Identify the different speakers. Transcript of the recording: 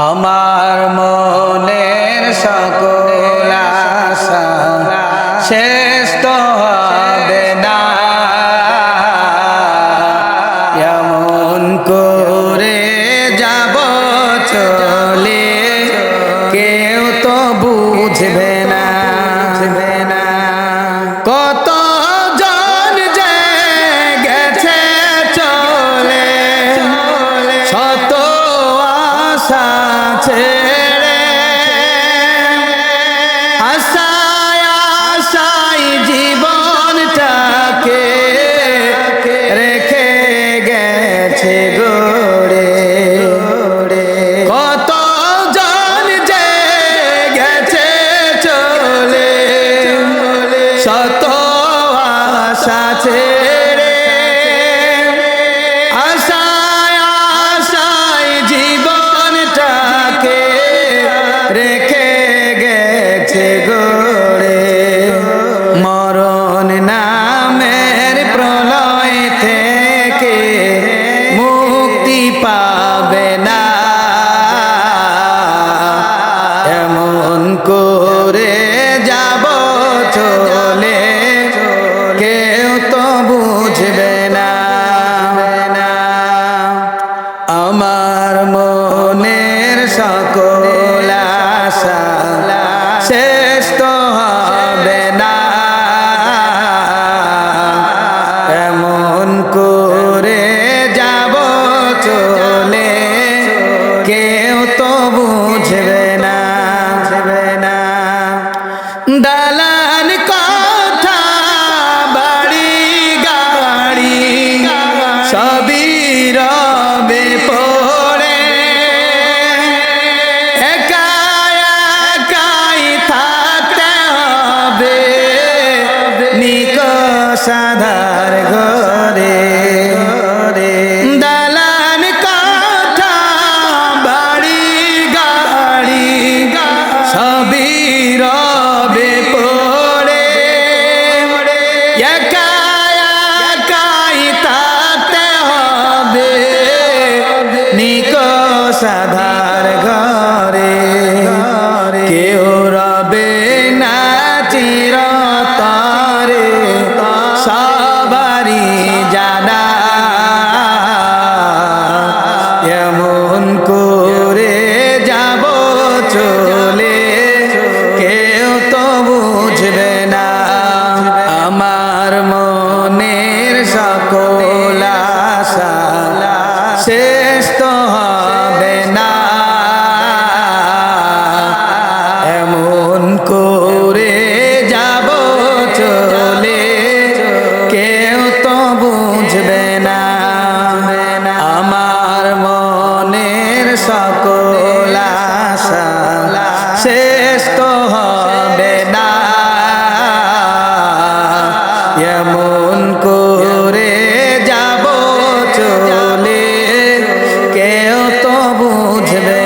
Speaker 1: আমার মনের সকল আশা শেষ তো শত আশা ছেড়ে আশায় আশায় জীবনটাকে রেখে গেছে গোড়ে। মরণ নামের প্রলয় থেকে মুক্তি পাবে না। এমন করে যাব ছোট সবই to কেমন করে যাব চলে? কেউ তো বুঝবে